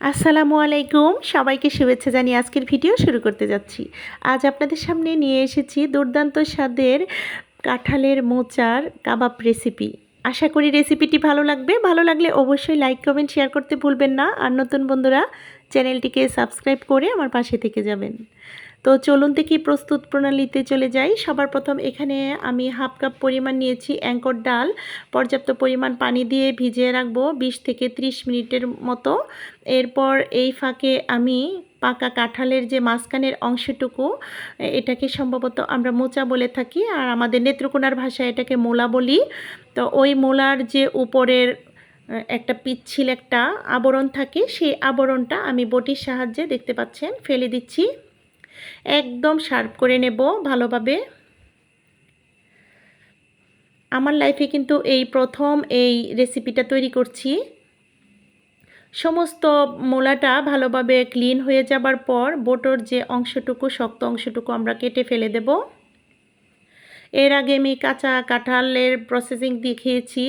আসসালামু আলাইকুম। সবাইকে শুভেচ্ছা জানিয়ে আজকের ভিডিও শুরু করতে যাচ্ছি। আজ আপনাদের সামনে নিয়ে এসেছি দুর্দান্ত স্বাদের কাঁঠালের মোচার কাবাব রেসিপি আশা করি রেসিপিটি ভালো লাগবে। ভালো লাগলে অবশ্যই লাইক কমেন্ট শেয়ার করতে ভুলবেন না। আর নতুন বন্ধুরা চ্যানেলটিকে সাবস্ক্রাইব করে আমার পাশে থেকে যাবেন। তো চলুন দেখি প্রস্তুত প্রণালীতে চলে যাই। সবার প্রথম এখানে আমি হাফ কাপ পরিমাণ নিয়েছি অ্যাঙ্কর ডাল। পর্যাপ্ত পরিমাণ পানি দিয়ে ভিজিয়ে রাখব বিশ থেকে 30 মিনিটের মতো। এরপর এই ফাঁকে আমি পাকা কাঁঠালের যে মাঝখানের অংশটুকু, এটাকে সম্ভবত আমরা মোচা বলে থাকি আর আমাদের নেত্রকোনার ভাষায় এটাকে মোলা বলি। তো ওই মোলার যে উপরের একটা পিচ্ছিল একটা আবরণ থাকে, সেই আবরণটা আমি বটির সাহায্যে দেখতে পাচ্ছেন, ফেলে দিচ্ছি। একদম শার্প করে নেব ভালোভাবে। আমার লাইফে কিন্তু এই প্রথম এই রেসিপিটা তৈরি করছি। সমস্ত মোলাটা ভালোভাবে ক্লিন হয়ে যাবার পর বোটোর যে অংশটুকু, শক্ত অংশটুকু আমরা কেটে ফেলে দেব। এর আগে আমি কাঁচা কাঁঠালের প্রসেসিং দেখিয়েছি।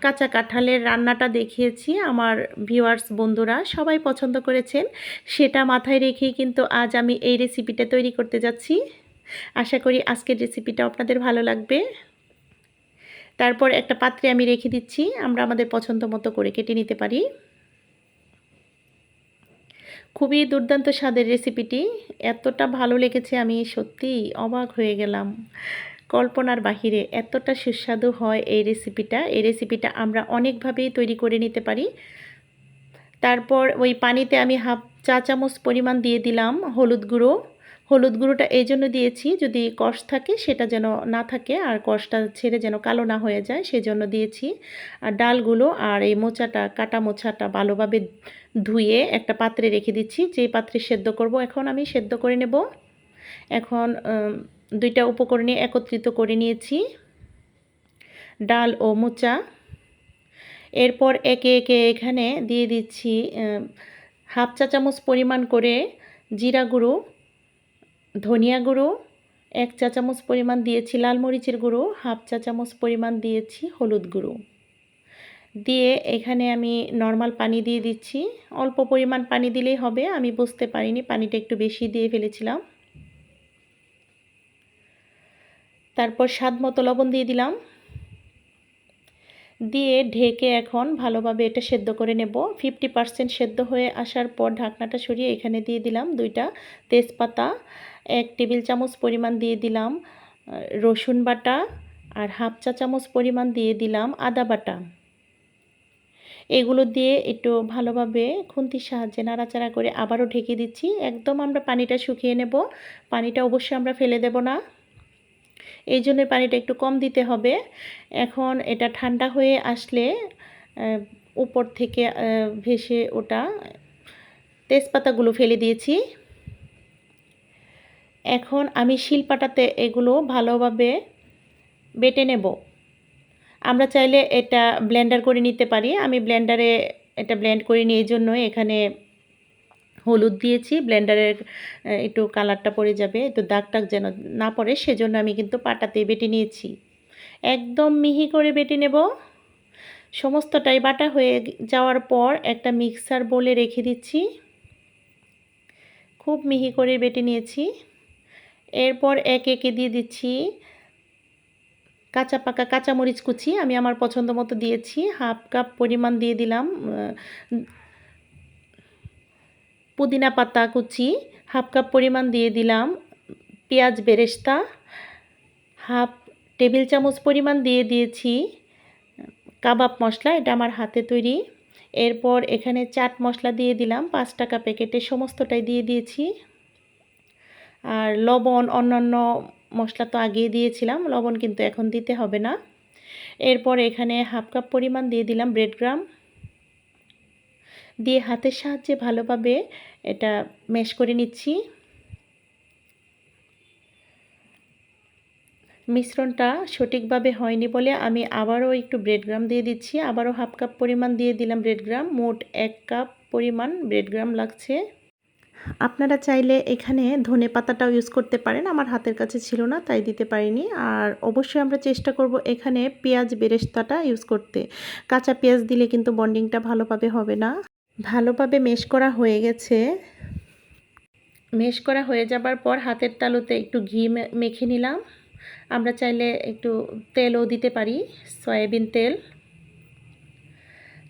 কাঁচা কাঁঠালের রান্নাটা দেখিয়েছি আমার ভিউয়ার্স বন্ধুরা। সবাই পছন্দ করেছেন। সেটা মাথায় রেখেই কিন্তু আজ আমি এই রেসিপিটা তৈরি করতে যাচ্ছি। আশা করি আজকের রেসিপিটা আপনাদের ভালো লাগবে। তারপর একটা পাত্রে আমি রেখে দিচ্ছি। আমরা আমাদের পছন্দ মতো করে কেটে নিতে পারি। খুবই দুর্দান্ত স্বাদের রেসিপিটি এতটা ভালো লেগেছে আমি সত্যিই অবাক হয়ে গেলাম। কল্পনার বাহিরে এতটা সুস্বাদু হয় এই রেসিপিটা। এই রেসিপিটা আমরা অনেকভাবেই তৈরি করে নিতে পারি। তারপর ওই পানিতে আমি হাফ চা চামচ পরিমাণ দিয়ে দিলাম হলুদ গুঁড়ো। হলুদ গুঁড়োটা এই জন্য দিয়েছি যদি কষ থাকে সেটা যেন না থাকে আর কষটা ছেড়ে যেন কালো না হয়ে যায় সেজন্য দিয়েছি। আর ডালগুলো আর এই মোচাটা, কাটা মোচাটা ভালোভাবে ধুয়ে একটা পাত্রে রেখে দিচ্ছি। যেই পাত্রে সেদ্ধ করব এখন আমি সেদ্ধ করে নেব। এখন দুইটা উপকরণে একত্রিত করে নিয়েছি। ডাল ও মোচা। এরপর একে একে এখানে দিয়ে দিচ্ছি হাফ চা চামচ পরিমাণ করে জিরা গুঁড়ো, ধনিয়া গুঁড়ো, এক চা চামচ পরিমাণ দিয়েছি লাল মরিচের গুঁড়ো, হাফ চা চামচ পরিমাণ দিয়েছি হলুদ গুঁড়ো। দিয়ে এখানে আমি নর্মাল পানি দিয়ে দিচ্ছি। অল্প পরিমাণ পানি দিলেই হবে, আমি বুঝতে পারিনি, পানিটা একটু বেশি দিয়ে ফেলেছিলাম। তারপর স্বাদ মতো লবণ দিয়ে দিলাম। দিয়ে ঢেকে এখন ভালোভাবে এটা সেদ্ধ করে নেব। ফিফটি পারসেন্ট সেদ্ধ হয়ে আসার পর ঢাকনাটা সরিয়ে এখানে দিয়ে দিলাম দুইটা তেজপাতা, এক টেবিল চামচ পরিমাণ দিয়ে দিলাম রসুন বাটা আর হাফ চা চামচ পরিমাণ দিয়ে দিলাম আদা বাটা। এগুলো দিয়ে একটু ভালোভাবে খুন্তির সাহায্যে নাড়াচাড়া করে আবারও ঢেকে দিচ্ছি। একদম আমরা পানিটা শুকিয়ে নেব। পানিটা অবশ্যই আমরা ফেলে দেব না। এই জন্য পানিটা একটু কম দিতে হবে। এখন এটা ঠান্ডা হয়ে আসলে উপর থেকে ভেসে ওটা তেজপাতাগুলো ফেলে দিয়েছি। এখন আমি শিলপাটাতে এগুলো ভালোভাবে বেটে নেব। আমরা চাইলে এটা ব্লেন্ডার করে নিতে পারি। আমি ব্লেন্ডারে এটা ব্লেন্ড করে নিয়ে এই জন্য এখানে হলুদ দিয়েছি ব্লেন্ডারের একটু কালারটা পড়ে যাবে, একটু দাগ টাগ যেন না পড়ে, সেজন্য আমি কিন্তু পাটাতে বেটে নিয়েছি। একদম মিহি করে বেটে নেব। সমস্তটাই বাটা হয়ে যাওয়ার পর একটা মিক্সার বলে রেখে দিচ্ছি। খুব মিহি করে বেটে নিয়েছি। এরপর এক একে দিয়ে দিচ্ছি কাঁচা পাকা কাঁচামরিচ কুচি, আমি আমার পছন্দ মতো দিয়েছি। হাফ কাপ পরিমাণ দিয়ে দিলাম পুদিনা পাতা কুচি, হাফ কাপ পরিমাণ দিয়ে দিলাম, পেঁয়াজ বেরেস্তা, হাফ টেবিল চামচ পরিমাণ দিয়ে দিয়েছি, কাবাব মশলা, এটা আমার হাতে তৈরি। এরপর এখানে চাট মশলা দিয়ে দিলাম, পাঁচ টাকা প্যাকেটে সমস্তটাই দিয়ে দিয়েছি। আর লবণ, অন্যান্য মশলা তো আগিয়ে দিয়েছিলাম, লবণ কিন্তু এখন দিতে হবে না। এরপর এখানে হাফ কাপ পরিমাণ দিয়ে দিলাম ব্রেড গ্রাম দিয়ে হাতের সাহায্যে ভালোভাবে এটা মেশ করে নিচ্ছি। মিশ্রণটা সঠিকভাবে হয়নি বলে আমি আবারও একটু ব্রেড গ্রাম দিয়ে দিচ্ছি। আবারও হাফ কাপ পরিমাণ দিয়ে দিলাম ব্রেড গ্রাম মোট এক কাপ পরিমাণ ব্রেড গ্রাম লাগছে। আপনারা চাইলে এখানে ধনে পাতাটাও ইউজ করতে পারেন, আমার হাতের কাছে ছিল না, তাই দিতে পারিনি। আর অবশ্যই আমরা চেষ্টা করব এখানে পেঁয়াজ বেরেস্তাটা ইউজ করতে। কাঁচা পেঁয়াজ দিলে কিন্তু বন্ডিংটা ভালোভাবে হবে না। ভালোভাবে মেশ করা হয়ে গেছে। মেশ করা হয়ে যাবার পর হাতের তালুতে একটু ঘি মেখে নিলাম। আমরা চাইলে একটু তেলও দিতে পারি, সয়াবিন তেল।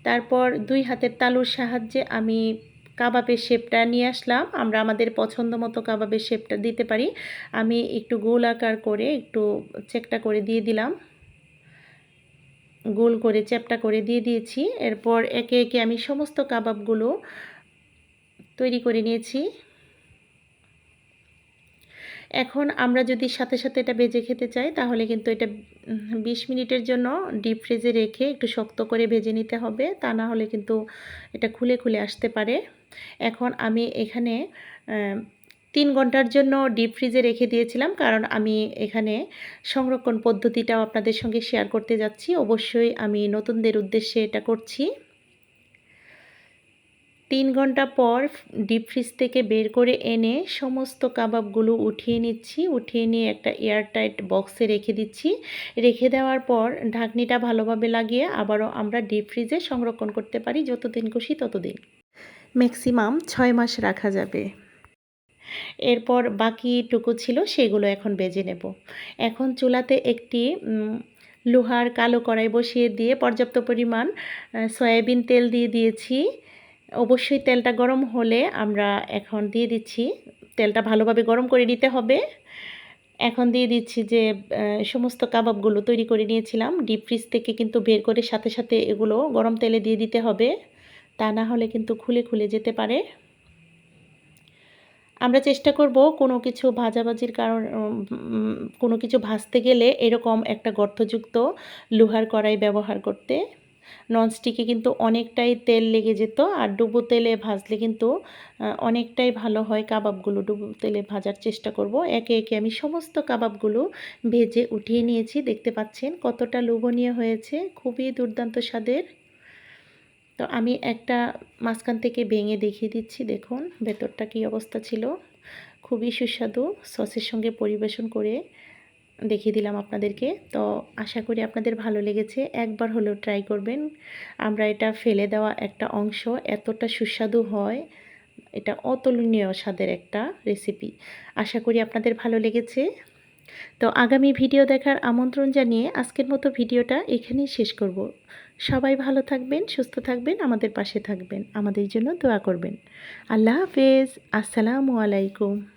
তারপর দুই হাতের তালুর সাহায্যে আমি কাবাবের শেপটা নিয়ে আসলাম। আমরা আমাদের পছন্দ মতো কাবাবের শেপটা দিতে পারি। আমি একটু গোল আকার করে একটু চেকটা করে দিয়ে দিলাম। গোল করে, চ্যাপটা করে দিয়ে দিয়েছি। এরপর একে একে আমি সমস্ত কাবাবগুলো তৈরি করে নিয়েছি। এখন আমরা যদি সাথে সাথে এটা ভেজে খেতে চাই, তাহলে কিন্তু এটা বিশ মিনিটের জন্য ডিপ ফ্রিজে রেখে একটু শক্ত করে ভেজে নিতে হবে। তা না হলে কিন্তু এটা খুলে খুলে আসতে পারে। এখন আমি এখানে তিন ঘণ্টার জন্য ডিপ ফ্রিজে রেখে দিয়েছিলাম, কারণ আমি এখানে সংরক্ষণ পদ্ধতিটাও আপনাদের সঙ্গে শেয়ার করতে যাচ্ছি। অবশ্যই আমি নতুনদের উদ্দেশ্যে এটা করছি। তিন ঘণ্টা পর ডিপ ফ্রিজ থেকে বের করে এনে সমস্ত কাবাবগুলো উঠিয়ে নিচ্ছি, উঠিয়ে নিয়ে একটা এয়ারটাইট বক্সে রেখে দিচ্ছি। রেখে দেওয়ার পর ঢাকনিটা ভালোভাবে লাগিয়ে আবারও আমরা ডিপ ফ্রিজে সংরক্ষণ করতে পারি, যতদিন খুশি ততদিন। ম্যাক্সিমাম ছয় মাস রাখা যাবে। এরপর বাকিটুকু ছিল সেগুলো এখন বেজে নেব। এখন চুলাতে একটি লোহার কালো কড়াই বসিয়ে দিয়ে পর্যাপ্ত পরিমাণ সয়াবিন তেল দিয়ে দিয়েছি। অবশ্যই তেলটা গরম হলে আমরা এখন দিয়ে দিচ্ছি, তেলটা ভালোভাবে গরম করে নিতে হবে। এখন দিয়ে দিচ্ছি যে সমস্ত কাবাবগুলো তৈরি করে নিয়েছিলাম। ডিপ ফ্রিজ থেকে কিন্তু বের করে সাথে সাথে এগুলো গরম তেলে দিয়ে দিতে হবে। তা না হলে কিন্তু খুলে খুলে যেতে পারে। আমরা চেষ্টা করব কোনো কিছু ভাজাভাজির কারণ কোনো কিছু ভাজতে গেলে এরকম একটা গর্তযুক্ত লোহার কড়াই ব্যবহার করতে। ননস্টিকে কিন্তু অনেকটাই তেল লেগে যেত আর ডুবো তেলে ভাজলে কিন্তু অনেকটাই ভালো হয় কাবাবগুলো ডুবো তেলে ভাজার চেষ্টা করব। একে একে আমি সমস্ত কাবাবগুলো ভেজে উঠিয়ে নিয়েছি। দেখতে পাচ্ছেন কতটা লোভনীয় হয়েছে। খুবই দুর্দান্ত স্বাদের। তো আমি একটা মাঝখান থেকে ভেঙে দেখিয়ে দিচ্ছি, দেখুন ভেতরটা কী অবস্থা ছিল। খুবই সুস্বাদু, সসের সঙ্গে পরিবেশন করে দেখিয়ে দিলাম আপনাদেরকে। তো আশা করি আপনাদের ভালো লেগেছে, একবার হলেও ট্রাই করবেন। আমরা এটা ফেলে দেওয়া একটা অংশ, এতটা সুস্বাদু হয়, এটা অতুলনীয় স্বাদের একটা রেসিপি আশা করি আপনাদের ভালো লেগেছে। তো আগামী ভিডিও দেখার আমন্ত্রণ জানিয়ে আজকের মতো ভিডিওটা এখানেই শেষ করব। সবাই ভালো থাকবেন, সুস্থ থাকবেন, আমাদের পাশে থাকবেন। আমাদের জন্য দোয়া করবেন। আল্লাহ হাফেজ। আসসালামু আলাইকুম।